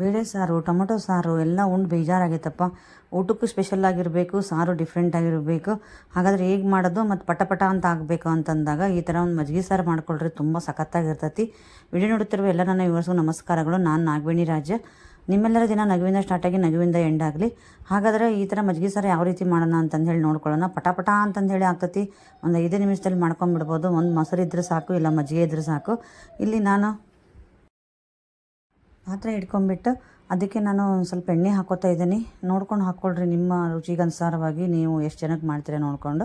ಬೇಳೆ ಸಾರು, ಟೊಮೊಟೊ ಸಾರು ಎಲ್ಲ ಉಂಡು ಬೇಜಾರಾಗೈತಪ್ಪ. ಊಟಕ್ಕೂ ಸ್ಪೆಷಲ್ ಆಗಿರಬೇಕು, ಸಾರು ಡಿಫ್ರೆಂಟ್ ಆಗಿರಬೇಕು. ಹಾಗಾದ್ರೆ ಹೇಗೆ ಮಾಡೋದು ಮತ್ತು ಪಟ ಪಟ ಅಂತ ಆಗಬೇಕು ಅಂತಂದಾಗ ಈ ಥರ ಒಂದು ಮಜ್ಜಿಗೆ ಸಾರು ಮಾಡ್ಕೊಳ್ರಿ, ತುಂಬ ಸಖತ್ತಾಗಿರ್ತೈತಿ. ವಿಡಿಯೋ ನೋಡುತ್ತಿರುವ ಎಲ್ಲ ನನ್ನ ವಿವರಿಸುವ ನಮಸ್ಕಾರಗಳು. ನಾನು ನಾಗವೇಣಿ ರಾಜ. ನಿಮ್ಮೆಲ್ಲರ ದಿನ ನಗುವಿಂದ ಸ್ಟಾರ್ಟ್ ಆಗಿ ನಗುವಿಂದ ಎಂಡ್ ಆಗಲಿ. ಹಾಗಾದರೆ ಈ ಥರ ಮಜ್ಜಿಗೆ ಸಾರು ಯಾವ ರೀತಿ ಮಾಡೋಣ ಅಂತಂದು ಹೇಳಿ ನೋಡ್ಕೊಳ್ಳೋಣ. ಪಟ ಪಟ ಅಂತಂದು ಹೇಳಿ ಆಗ್ತೈತಿ. ಒಂದು ಐದು ನಿಮಿಷದಲ್ಲಿ ಮಾಡ್ಕೊಂಡ್ಬಿಡ್ಬೋದು. ಒಂದು ಮೊಸರು ಇದ್ರೆ ಸಾಕು, ಇಲ್ಲ ಮಜ್ಜಿಗೆ ಇದ್ರೆ ಸಾಕು. ಇಲ್ಲಿ ನಾನು ಪಾತ್ರೆ ಹಿಡ್ಕೊಂಡ್ಬಿಟ್ಟು ಅದಕ್ಕೆ ನಾನು ಸ್ವಲ್ಪ ಎಣ್ಣೆ ಹಾಕೋತಾ ಇದ್ದೀನಿ. ನೋಡ್ಕೊಂಡು ಹಾಕ್ಕೊಳ್ರಿ ನಿಮ್ಮ ರುಚಿಗೆ ಅನುಸಾರವಾಗಿ ನೀವು ಎಷ್ಟು ಜನಕ್ಕೆ ಮಾಡ್ತೀರ ನೋಡಿಕೊಂಡು.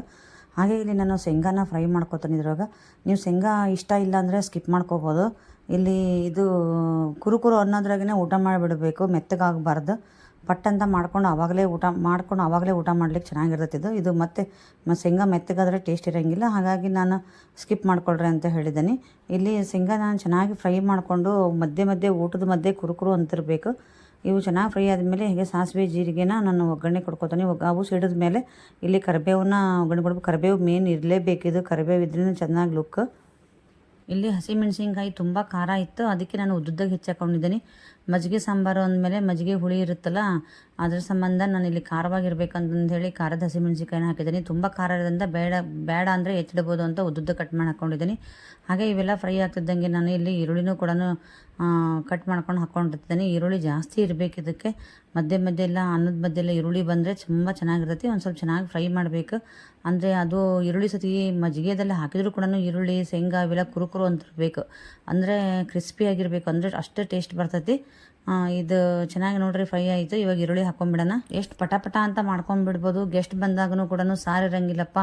ಹಾಗೆ ಇಲ್ಲಿ ನಾನು ಶೇಂಗಾನ ಫ್ರೈ ಮಾಡ್ಕೊತೀನಿ ಇದ್ರಾಗ ನೀವು ಶೇಂಗಾ ಇಷ್ಟ ಇಲ್ಲ ಅಂದರೆ ಸ್ಕಿಪ್ ಮಾಡ್ಕೋಬೋದು. ಇಲ್ಲಿ ಇದು ಕುರುಕುರು ಅನ್ನೋದ್ರಾಗೇ ಊಟ ಮಾಡಿಬಿಡಬೇಕು, ಮೆತ್ತಗಾಗಬಾರ್ದು. ಪಟ್ ಅಂತ ಮಾಡ್ಕೊಂಡು ಆವಾಗಲೇ ಊಟ ಮಾಡ್ಕೊಂಡು ಆವಾಗಲೇ ಊಟ ಮಾಡ್ಲಿಕ್ಕೆ ಚೆನ್ನಾಗಿರ್ತೈತಿದ್ದು ಇದು. ಮತ್ತೆ ಶೇಂಗಾ ಮೆತ್ತಗಾದರೆ ಟೇಸ್ಟ್ ಇರೋಂಗಿಲ್ಲ. ಹಾಗಾಗಿ ನಾನು ಸ್ಕಿಪ್ ಮಾಡ್ಕೊಳ್ರಿ ಅಂತ ಹೇಳಿದ್ದೀನಿ ಇಲ್ಲಿ ಶೇಂಗ ನಾನು ಚೆನ್ನಾಗಿ ಫ್ರೈ ಮಾಡಿಕೊಂಡು ಮಧ್ಯೆ ಮಧ್ಯೆ ಊಟದ ಮಧ್ಯೆ ಕುರುಕುರು ಅಂತಿರಬೇಕು. ಇವು ಚೆನ್ನಾಗಿ ಫ್ರೈ ಆದಮೇಲೆ ಹೀಗೆ ಸಾಸಿವೆ, ಜೀರಿಗೆನ ನಾನು ಒಗ್ಗರಣೆ ಕೊಡ್ಕೊತೀನಿ. ಅವು ಸಿಡಿದ ಮೇಲೆ ಇಲ್ಲಿ ಕರಿಬೇವನ್ನ ಒಗ್ಗರಣೆ ಕೊಡ್ಬೇಕು. ಕರಿಬೇವು ಮೇನ್ ಇರಲೇಬೇಕಿದು ಕರಿಬೇವು ಇದ್ರಿಂದ ಚೆನ್ನಾಗಿ ಲುಕ್ ಇಲ್ಲಿ ಹಸಿಮೆಣಸಿನ್ಕಾಯಿ ತುಂಬ ಖಾರ ಇತ್ತು. ಅದಕ್ಕೆ ನಾನು ಉದ್ದುದ್ದಾಗಿ ಹೆಚ್ಚಾಕೊಂಡಿದ್ದೀನಿ. ಮಜ್ಜಿಗೆ ಸಾಂಬಾರು ಅಂದಮೇಲೆ ಮಜ್ಜಿಗೆ ಹುಳಿ ಇರುತ್ತಲ್ಲ, ಅದ್ರ ಸಂಬಂಧ ನಾನು ಇಲ್ಲಿ ಖಾರವಾಗಿರ್ಬೇಕಂತಂದು ಹೇಳಿ ಖಾರದ ಹಸಿಮೆಣಸಿನ್ಕಾಯಿನ ಹಾಕಿದ್ದೀನಿ. ತುಂಬ ಖಾರ ಇರೋದ್ರಿಂದ ಬೇಡ ಬೇಡ ಅಂದರೆ ಹೆಚ್ಚಿಡ್ಬೋದು ಅಂತ ಉದ್ದುದ್ದ ಕಟ್ ಮಾಡಿ ಹಾಕ್ಕೊಂಡಿದ್ದೀನಿ ಹಾಗೆ ಇವೆಲ್ಲ ಫ್ರೈ ಆಗ್ತಿದ್ದಂಗೆ ನಾನು ಇಲ್ಲಿ ಈರುಳ್ಳಿನೂ ಕೂಡ ಕಟ್ ಮಾಡ್ಕೊಂಡು ಹಾಕ್ಕೊಂಡಿರ್ತೀನಿ ಈರುಳ್ಳಿ ಜಾಸ್ತಿ ಇರಬೇಕು ಇದಕ್ಕೆ. ಮಧ್ಯೆ ಮಧ್ಯೆ ಎಲ್ಲ ಅನ್ನದ ಮಧ್ಯೆ ಎಲ್ಲ ಈರುಳ್ಳಿ ಬಂದರೆ ತುಂಬ ಚೆನ್ನಾಗಿರ್ತೈತಿ. ಒಂದು ಸ್ವಲ್ಪ ಚೆನ್ನಾಗಿ ಫ್ರೈ ಮಾಡಬೇಕು. ಅಂದರೆ ಅದು ಈರುಳ್ಳಿ ಸತಿ ಮಜ್ಜಿಗೆದಲ್ಲಿ ಹಾಕಿದರೂ ಕೂಡ ಈರುಳ್ಳಿ, ಶೇಂಗಾ ಇವೆಲ್ಲ ಕುರುಕುರು ಅಂತಿರಬೇಕು ಅಂದರೆ ಕ್ರಿಸ್ಪಿ ಆಗಿರಬೇಕು. ಅಂದರೆ ಅಷ್ಟೇ ಟೇಸ್ಟ್ ಬರ್ತೈತಿ. ಇದು ಚೆನ್ನಾಗಿ ನೋಡ್ರಿ ಫ್ರೈ ಆಯಿತು. ಇವಾಗ ಈರುಳ್ಳಿ ಹಾಕೊಂಡ್ಬಿಡೋಣ. ಎಷ್ಟು ಪಟ ಪಟ ಅಂತ ಮಾಡ್ಕೊಂಡ್ಬಿಡ್ಬೋದು. ಗೆಸ್ಟ್ ಬಂದಾಗೂ ಕೂಡ ಸಾರು ಇರಂಗಿಲ್ಲಪ್ಪ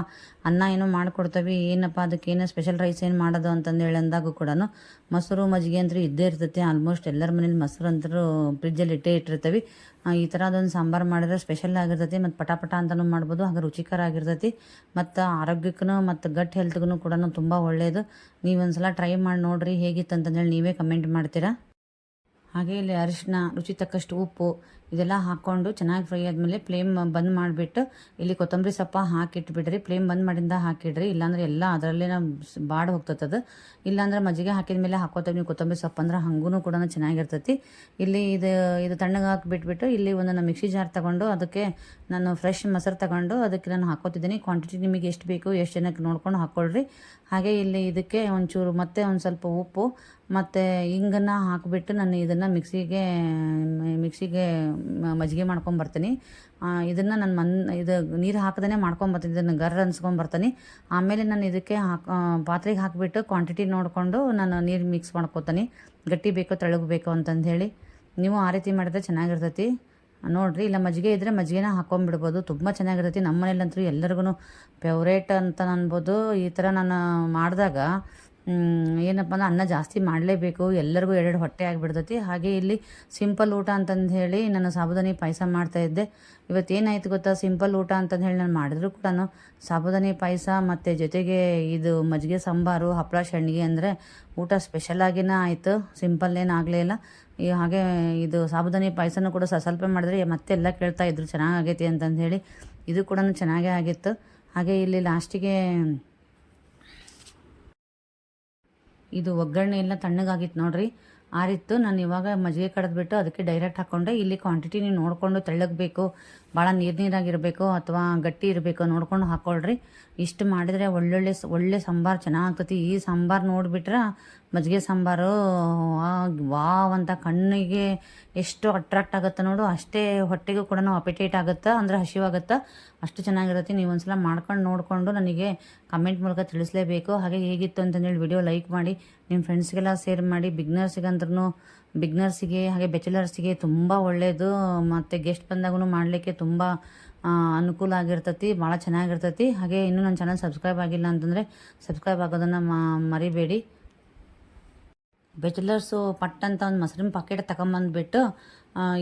ಅನ್ನ ಏನೋ ಮಾಡ್ಕೊಡ್ತೀವಿ. ಏನಪ್ಪ, ಅದಕ್ಕೆ ಏನೋ ಸ್ಪೆಷಲ್ ರೈಸ್ ಏನು ಮಾಡೋದು ಅಂತಂದು ಹೇಳಿ ಅಂದಾಗೂ ಕೂಡ ಮೊಸರು, ಮಜ್ಜಿಗೆ ಅಂತೂ ಇದ್ದೇ ಇರ್ತೈತಿ. ಆಲ್ಮೋಸ್ಟ್ ಎಲ್ಲರ ಮನೇಲಿ ಮೊಸರು ಅಂತರೂ ಫ್ರಿಜ್ಜಲ್ಲಿ ಇಟ್ಟೇ ಇಟ್ಟಿರ್ತೀವಿ. ಈ ಥರ ಅದೊಂದು ಸಾಂಬಾರು ಮಾಡಿದ್ರೆ ಸ್ಪೆಷಲ್ ಆಗಿರ್ತೈತಿ. ಮತ್ತು ಪಟ ಪಟ ಅಂತಲೂ ಮಾಡ್ಬೋದು. ಹಾಗೆ ರುಚಿಕರ ಆಗಿರ್ತೈತಿ. ಮತ್ತು ಆರೋಗ್ಯಕ್ಕೂ ಮತ್ತು ಗಟ್ ಹೆಲ್ತ್ಗೂ ಕೂಡ ತುಂಬ ಒಳ್ಳೆಯದು ನೀವೊಂದು ಸಲ ಟ್ರೈ ಮಾಡಿ ನೋಡಿರಿ ಹೇಗಿತ್ತು ಅಂತಂದೇಳಿ ನೀವೇ ಕಮೆಂಟ್ ಮಾಡ್ತೀರಾ? ಹಾಗೆ ಇಲ್ಲಿ ಅರಿಶಿನ ರುಚಿ ತಕ್ಕಷ್ಟು ಉಪ್ಪು ಇದೆಲ್ಲ ಹಾಕ್ಕೊಂಡು ಚೆನ್ನಾಗಿ ಫ್ರೈ ಆದಮೇಲೆ ಫ್ಲೇಮ್ ಬಂದ್ ಮಾಡಿಬಿಟ್ಟು ಇಲ್ಲಿ ಕೊತ್ತಂಬರಿ ಸೊಪ್ಪ ಹಾಕಿಟ್ಬಿಡ್ರಿ. ಫ್ಲೇಮ್ ಬಂದ್ ಮಾಡಿಂದ ಹಾಕಿಡ್ರಿ. ಇಲ್ಲಾಂದ್ರೆ ಎಲ್ಲ ಅದರಲ್ಲೇ ಬಾಡ್ ಹೋಗ್ತದೆ ಇಲ್ಲಾಂದ್ರೆ ಮಜ್ಜಿಗೆ ಹಾಕಿದ ಮೇಲೆ ಹಾಕೋತೀವಿ ನೀವು ಕೊತ್ತಂಬರಿ ಸೊಪ್ಪು ಅಂದ್ರೆ ಹಂಗೂ ಕೂಡ ಚೆನ್ನಾಗಿರ್ತೈತಿ. ಇಲ್ಲಿ ಇದು ಇದು ತಣ್ಣಗೆ ಹಾಕಿಬಿಟ್ಬಿಟ್ಟು ಇಲ್ಲಿ ಒಂದು ಮಿಕ್ಸಿ ಜಾರ್ ತಗೊಂಡು ಅದಕ್ಕೆ ನಾನು ಫ್ರೆಶ್ ಮೊಸರು ತಗೊಂಡು ಅದಕ್ಕೆ ನಾನು ಹಾಕೋತಿದ್ದೀನಿ. ಕ್ವಾಂಟಿಟಿ ನಿಮಗೆ ಎಷ್ಟು ಬೇಕು ಎಷ್ಟು ಜನಕ್ಕೆ ನೋಡ್ಕೊಂಡು ಹಾಕ್ಕೊಳ್ರಿ ಹಾಗೆ ಇಲ್ಲಿ ಇದಕ್ಕೆ ಒಂಚೂರು ಮತ್ತೆ ಒಂದು ಸ್ವಲ್ಪ ಉಪ್ಪು, ಮತ್ತು ಹಿಂಗನ್ನು ಹಾಕಿಬಿಟ್ಟು ನಾನು ಇದನ್ನು ಮಿಕ್ಸಿಗೆ ಮಿಕ್ಸಿಗೆ ಮಜ್ಜಿಗೆ ಮಾಡ್ಕೊಂಬರ್ತೀನಿ ಇದನ್ನು ನಾನು ಮನ್, ಇದು ನೀರು ಹಾಕದೇ ಮಾಡ್ಕೊಂಬರ್ತೀನಿ ಇದನ್ನು ಗರ್ ಅನ್ಸ್ಕೊಂಬರ್ತೀನಿ ಆಮೇಲೆ ನಾನು ಇದಕ್ಕೆ ಹಾಕಿ ಪಾತ್ರೆಗೆ ಹಾಕಿಬಿಟ್ಟು ಕ್ವಾಂಟಿಟಿ ನೋಡಿಕೊಂಡು ನಾನು ನೀರು ಮಿಕ್ಸ್ ಮಾಡ್ಕೊತೀನಿ. ಗಟ್ಟಿ ಬೇಕೋ ತೆಳಗು ಬೇಕೋ ಅಂತಂದು ಹೇಳಿ ನೀವು ಆ ರೀತಿ ಮಾಡಿದ್ರೆ ಚೆನ್ನಾಗಿರ್ತೈತಿ. ನೋಡಿರಿ, ಇಲ್ಲ ಮಜ್ಜಿಗೆ ಇದ್ದರೆ ಮಜ್ಜಿಗೆನ ಹಾಕೊಂಡ್ಬಿಡ್ಬೋದು ತುಂಬ ಚೆನ್ನಾಗಿರ್ತೈತಿ. ನಮ್ಮ ಮನೇಲಂತೂ ಎಲ್ಲರಿಗೂ ಫೇವ್ರೇಟ್ ಅಂತ ಅನ್ಬೋದು. ಈ ಥರ ನಾನು ಮಾಡಿದಾಗ ಏನಪ್ಪ ಅಂದ್ರೆ ಅನ್ನ ಜಾಸ್ತಿ ಮಾಡಲೇಬೇಕು. ಎಲ್ಲರಿಗೂ ಎರಡೆರಡು ಹೊಟ್ಟೆ ಆಗಿಬಿಡ್ತೈತಿ. ಹಾಗೆ ಇಲ್ಲಿ ಸಿಂಪಲ್ ಊಟ ಅಂತಂದು ಹೇಳಿ ನಾನು ಸಾಬುದಾನಿ ಪಾಯಸ ಮಾಡ್ತಾಯಿದ್ದೆ ಇವತ್ತು ಏನಾಯ್ತು ಗೊತ್ತಾ? ಸಿಂಪಲ್ ಊಟ ಅಂತಂದು ಹೇಳಿ ನಾನು ಮಾಡಿದ್ರು ಕೂಡ ಸಾಬುದಾನಿ ಪಾಯಸ ಮತ್ತು ಜೊತೆಗೆ ಇದು ಮಜ್ಜಿಗೆ ಸಾಂಬಾರು ಹಪ್ಪಳ ಸಂಡಿಗೆ ಅಂದರೆ ಊಟ ಸ್ಪೆಷಲಾಗಿನೇ ಆಯಿತು. ಸಿಂಪಲ್ ಏನು ಆಗಲೇ ಇಲ್ಲ. ಈ ಹಾಗೆ ಇದು ಸಾಬುದಾನಿ ಪಾಯಸನೂ ಕೂಡ ಸ್ವಲ್ಪ ಮಾಡಿದ್ರೆ ಮತ್ತೆ ಎಲ್ಲ ಕೇಳ್ತಾ ಇದ್ರು ಚೆನ್ನಾಗೈತಿ ಅಂತಂದು ಹೇಳಿ. ಇದು ಕೂಡ ಚೆನ್ನಾಗೇ ಆಗಿತ್ತು. ಹಾಗೆ ಇಲ್ಲಿ ಲಾಸ್ಟಿಗೆ ಇದು ಒಗ್ಗರಣೆ ಎಲ್ಲ ತಣ್ಣಗಾಗಿತ್ತು ನೋಡ್ರಿ. ಆರಿತ್ತು. ನಾನು ಇವಾಗ ಮಜ್ಜಿಗೆ ಕಡ್ದ್ಬಿಟ್ಟು ಅದಕ್ಕೆ ಡೈರೆಕ್ಟ್ ಹಾಕ್ಕೊಂಡೆ ಇಲ್ಲಿ ಕ್ವಾಂಟಿಟಿ ನೀವು ನೋಡಿಕೊಂಡು ತೆಳ್ಳಗಬೇಕು. ಭಾಳ ನೀರು ನೀರಾಗಿರಬೇಕು ಅಥವಾ ಗಟ್ಟಿ ಇರಬೇಕು ನೋಡ್ಕೊಂಡು ಹಾಕ್ಕೊಳ್ರಿ ಇಷ್ಟು ಮಾಡಿದರೆ ಒಳ್ಳೊಳ್ಳೆ ಒಳ್ಳೆ ಸಾಂಬಾರು ಚೆನ್ನಾಗ್ತತಿ ಈ ಸಾಂಬಾರು ನೋಡಿಬಿಟ್ರೆ ಮಜ್ಜಿಗೆ ಸಾಂಬಾರು ವಾವ್ ಅಂತ ಕಣ್ಣಿಗೆ ಎಷ್ಟು ಅಟ್ರಾಕ್ಟ್ ಆಗುತ್ತೆ ನೋಡು. ಅಷ್ಟೇ ಹೊಟ್ಟೆಗೂ ಕೂಡ ಅಪಿಟೇಟ್ ಆಗುತ್ತೆ? ಅಂದರೆ ಹಸಿವಾಗುತ್ತೆ? ಅಷ್ಟು ಚೆನ್ನಾಗಿರುತ್ತೆ. ನೀವು ಒಂದ್ಸಲ ಮಾಡ್ಕೊಂಡು ನೋಡಿಕೊಂಡು ನನಗೆ ಕಮೆಂಟ್ ಮೂಲಕ ತಿಳಿಸಲೇಬೇಕು. ಹಾಗೆ ಹೇಗಿತ್ತು ಅಂತಂದೇಳಿ ವಿಡಿಯೋ ಲೈಕ್ ಮಾಡಿ ನಿಮ್ಮ ಫ್ರೆಂಡ್ಸ್ಗೆಲ್ಲ ಶೇರ್ ಮಾಡಿ ಬಿಗ್ನರ್ಸಿಗಂದ್ರೂ ಬಿಗ್ನರ್ಸಿಗೆ ಹಾಗೆ ಬ್ಯಾಚುಲರ್ಸಿಗೆ ತುಂಬ ಒಳ್ಳೆಯದು ಮತ್ತು ಗೆಸ್ಟ್ ಬಂದಾಗೂ ಮಾಡಲಿಕ್ಕೆ ತುಂಬ ಅನುಕೂಲ ಆಗಿರ್ತೈತಿ, ಭಾಳ ಚೆನ್ನಾಗಿರ್ತೈತಿ. ಹಾಗೆ ಇನ್ನೂ ನನ್ನ ಚಾನಲ್ ಸಬ್ಸ್ಕ್ರೈಬ್ ಆಗಿಲ್ಲ ಅಂತಂದರೆ ಸಬ್ಸ್ಕ್ರೈಬ್ ಆಗೋದನ್ನು ಮರಿಬೇಡಿ. ಬ್ಯಾಚುಲರ್ಸು ಪಟ್ ಅಂತ ಒಂದು ಮೊಸರಿನ ಪಾಕೆಟ್ ತಗೊಂಬಂದ್ಬಿಟ್ಟು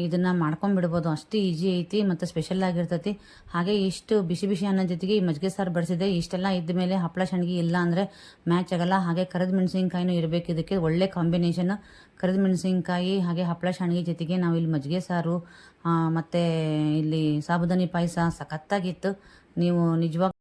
ಇದನ್ನು ಮಾಡ್ಕೊಂಬಿಡ್ಬೋದು ಅಷ್ಟು ಈಜಿ ಐತಿ ಮತ್ತು ಸ್ಪೆಷಲ್ ಆಗಿರ್ತೈತಿ. ಹಾಗೆ ಇಷ್ಟು ಬಿಸಿ ಬಿಸಿ ಅನ್ನೋ ಜೊತೆಗೆ ಈ ಮಜ್ಜಿಗೆ ಸಾರು ಬಡಿಸಿದೆ. ಇಷ್ಟೆಲ್ಲ ಇದ್ದ ಮೇಲೆ ಹಪ್ಪಳ ಸಂಡ್ಗಿ ಇಲ್ಲ ಅಂದರೆ ಮ್ಯಾಚ್ ಆಗೋಲ್ಲ. ಹಾಗೆ ಕರಿದ ಮೆಣಸಿನ್ಕಾಯಿನೂ ಇರಬೇಕು. ಇದಕ್ಕೆ ಒಳ್ಳೆ ಕಾಂಬಿನೇಷನ್ ಕರಿದ ಮೆಣಸಿನ್ಕಾಯಿ ಹಾಗೆ ಹಪ್ಪಳ ಸಂಡ್ಗಿ ಜೊತೆಗೆ ನಾವು ಇಲ್ಲಿ ಮಜ್ಜಿಗೆ ಸಾರು ಮತ್ತು ಇಲ್ಲಿ ಸಾಬುದಾನಿ ಪಾಯಸ ಸಖತ್ತಾಗಿತ್ತು. ನೀವು ನಿಜವಾಗ